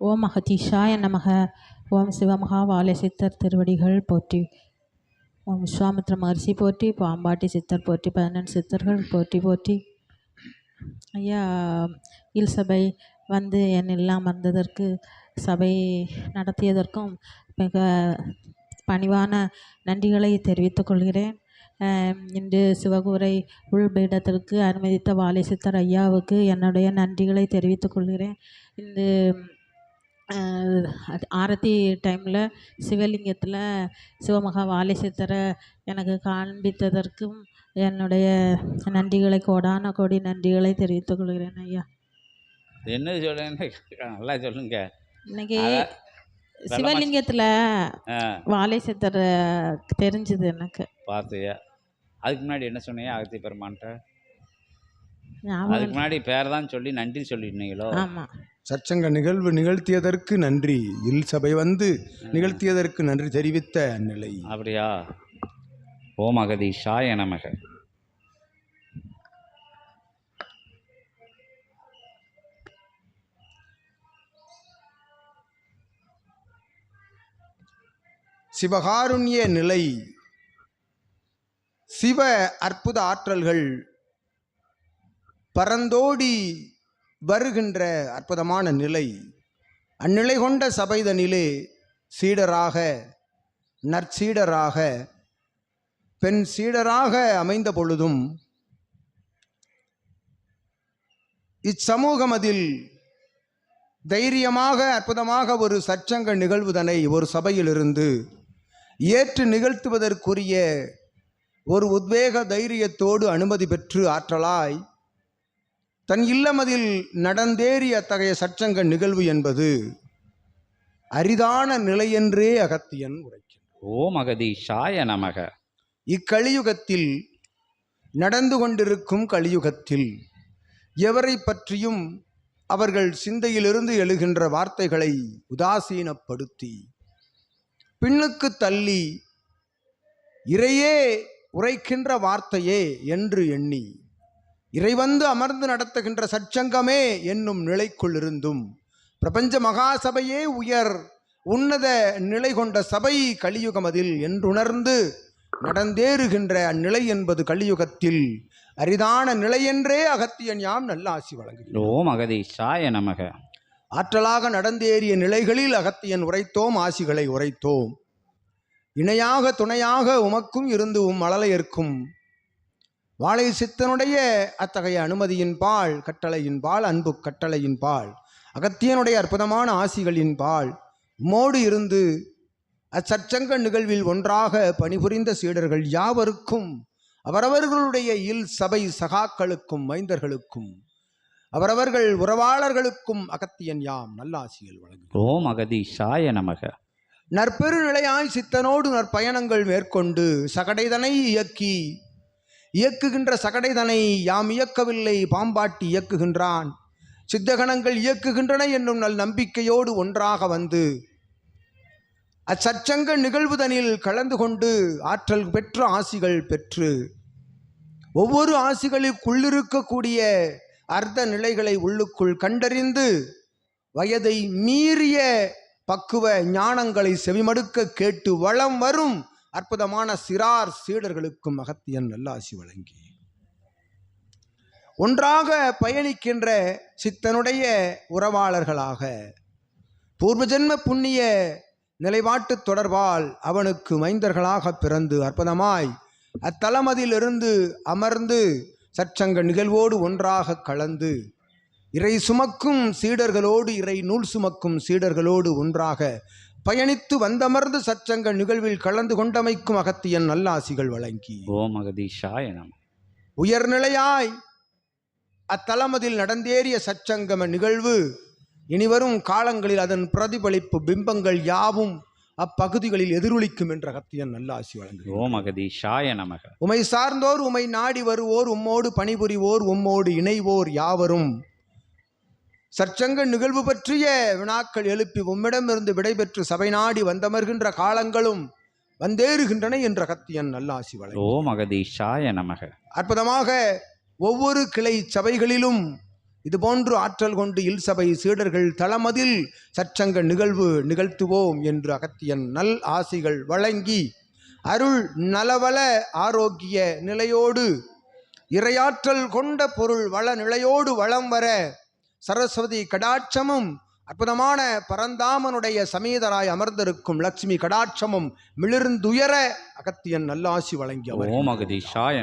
ஓம் அகதீஷாய நமக. ஓம் சிவமகாவாலய சித்தர் திருவடிகள் போற்றி. ஓம் விஸ்வாமித்ர மகர்ஷி போற்றி. பாம்பாட்டி சித்தர் போற்றி. பதினெண்டு சித்தர்கள் போற்றி போற்றி. ஐயா இல் சபை வந்து என் எல்லாம் இருந்ததற்கு சபை நடத்தியதற்கும் மிக பணிவான நன்றிகளை தெரிவித்துக் கொள்கிறேன். இன்று சிவகூரை உள்பீடத்திற்கு அனுமதித்த வாலி சித்தர் ஐயாவுக்கு என்னுடைய நன்றிகளை தெரிவித்துக் கொள்கிறேன். இன்று அது ஆரத்தி டைமில் சிவலிங்கத்தில் சிவமகா வாலி சித்தரை எனக்கு காண்பித்ததற்கும் என்னுடைய நன்றிகளை கோடான கோடி நன்றிகளை தெரிவித்துக் கொள்கிறேன் ஐயா. என்ன சொல்லுங்க நல்லா சொல்லுங்க. இன்னைக்கு சிவலிங்கத்தில் வாலி சித்தர் தெரிஞ்சுது எனக்கு. பார்த்தியா? அதுக்கு முன்னாடி என்ன சொன்னீங்க அகத்தி பெருமான்ட்ட? அதுக்கு முன்னாடி பேர் தான் சொல்லி நன்றி சொல்லிருந்தீங்களோ ஆமாம் சற்சங்க நிகழ்வு நிகழ்த்தியதற்கு நன்றி. இல் சபை வந்து நிகழ்த்தியதற்கு நன்றி தெரிவித்த நிலை. அப்படியா? ஓம் அகதீஷாய நமக. சிவகாருண்ய நிலை. சிவ அற்புத ஆற்றல்கள் பரந்தோடி வருகின்ற அற்புதமான நிலை. அந்நிலை கொண்ட சபைதனிலே சீடராக நற்சீடராக பெண் சீடராக அமைந்த பொழுதும் இச்சமூகம் அதில் தைரியமாக அற்புதமாக ஒரு சச்சங்க நிகழ்வுதனை ஒரு சபையிலிருந்து ஏற்று நிகழ்த்துவதற்குரிய ஒரு உத்வேக தைரியத்தோடு அனுமதி பெற்று ஆற்றலாய் தன் இல்லமதில் நடந்தேறிய அத்தகைய சச்சங்க நிகழ்வு என்பது அரிதான நிலையென்றே அகத்தியன் உரைக்கின்றான். ஓம் அகதீஷாய நமக. இக்கலியுகத்தில் நடந்து கொண்டிருக்கும் கலியுகத்தில் எவரை பற்றியும் அவர்கள் சிந்தையிலிருந்து எழுகின்ற வார்த்தைகளை உதாசீனப்படுத்தி பின்னுக்கு தள்ளி இறையே உரைக்கின்ற வார்த்தையே என்று எண்ணி இறைவந்து அமர்ந்து நடத்துகின்ற சற்சங்கமே என்னும் நிலைக்குள் இருந்தும். பிரபஞ்ச மகாசபையே உயர் உன்னத நிலை கொண்ட சபை கலியுகமதில் என்றுணர்ந்து நடந்தேறுகின்ற அந்நிலை என்பது கலியுகத்தில் அரிதான நிலையென்றே அகத்தியன் யாம் நல்ல ஆசி வழங்குகிறோம் ஓம் அகதீஷாய நமக. ஆற்றலாக நடந்தேறிய நிலைகளில் அகத்தியன் உரைத்தோம் ஆசிகளை உரைத்தோம். இணையாக துணையாக உமக்கும் இருந்து உம் மழலையர்க்கும் வாழை சித்தனுடைய அத்தகைய அனுமதியின் பால் கட்டளையின் பால் அன்பு கட்டளையின் பால் அகத்தியனுடைய அற்புதமான ஆசிகளின் பால் உம்மோடு இருந்து அச்சச்சங்க நிகழ்வில் ஒன்றாக பணிபுரிந்த சீடர்கள் யாவருக்கும் அவரவர்களுடைய இல் சபை சகாக்களுக்கும் மைந்தர்களுக்கும் அவரவர்கள் உறவாளர்களுக்கும் அகத்தியன் யாம் நல்லாசிகள் வழங்குகிறோம் ஓம் அகதீஷாய நமக. நற்பெரு நிலையாய் சித்தனோடு நற்பயணங்கள் மேற்கொண்டு சகடைதனை இயக்கி இயக்குகின்ற சகடைதனை யாம் இயக்கவில்லை பாம்பாட்டி இயக்குகின்றான். சித்தகணங்கள் இயக்குகின்றன என்னும் நல் நம்பிக்கையோடு ஒன்றாக வந்து அச்சச்சங்க நிகழ்வுதனில் கலந்து கொண்டு ஆற்றல் பெற்ற ஆசிகள் பெற்று ஒவ்வொரு ஆசிகளுக்குள்ளிருக்கக்கூடிய அர்த்த நிலைகளை உள்ளுக்குள் கண்டறிந்து வயதை மீறிய பக்குவ ஞானங்களை செவிமடுக்க கேட்டு வளம் வரும் அற்புதமான சிறார் சீடர்களுக்கும் அகத்தியன் நல்லாசி வழங்கி. ஒன்றாக பயணிக்கின்ற சித்தனுடைய உறவாளர்களாக பூர்வஜென்ம புண்ணிய நிலைப்பாட்டு தொடர்பால் அவனுக்கு மைந்தர்களாக பிறந்து அற்புதமாய் அத்தலமதிலிருந்து அமர்ந்து சற்சங்க நிகழ்வோடு ஒன்றாக கலந்து இறை சுமக்கும் சீடர்களோடு இறை நூல் சுமக்கும் சீடர்களோடு ஒன்றாக பயணித்து வந்தமர்ந்து சச்சங்க நிகழ்வில் கலந்து கொண்டமைக்கும் அகத்தியன் நல்லாசிகள் வழங்கி. ஓம் அகதீஷாய நம. உயர்நிலையாய் அத்தலமதில் நடந்தேறிய சச்சங்கம நிகழ்வு இனிவரும் காலங்களில் அதன் பிரதிபலிப்பு பிம்பங்கள் யாவும் அப்பகுதிகளில் எதிரொலிக்கும் என்ற அகத்தியன் நல்லாசி வழங்குகிறார் ஓம் அகதீஷாய நமக உமை சார்ந்தோர் உமை நாடி வருவோர் உம்மோடு பணிபுரிவோர் உம்மோடு இணைவோர் யாவரும் சற்சங்க நிகழ்வு பற்றிய வினாக்கள் எழுப்பி உம்மிடமிருந்து விடைபெற்று சபை நாடி வந்தமர்கின்ற காலங்களும் வந்தேறுகின்றன என்ற அகத்தியன் நல்லாசி வழங்கும் ஓம் அகதீஷாய நமக. அற்புதமாக ஒவ்வொரு கிளை சபைகளிலும் இதுபோன்று ஆற்றல் கொண்டு இல்சபை சீடர்கள் தளமதில் சற்சங்க நிகழ்வு நிகழ்த்துவோம் என்று அகத்தியன் நல் ஆசிகள் வழங்கி அருள் நலவள ஆரோக்கிய நிலையோடு இரையாற்றல் கொண்ட பொருள் வள நிலையோடு வளம் வர சரஸ்வதி கடாட்சமும் அற்புதமான பரந்தாமனுடைய சமேதராய் அமர்ந்திருக்கும் லட்சுமி கடாட்சமும் மிளிர்ந்துயர அகத்தியன் நல்லாசி வழங்கியவர். ஓம் அகதீஷாய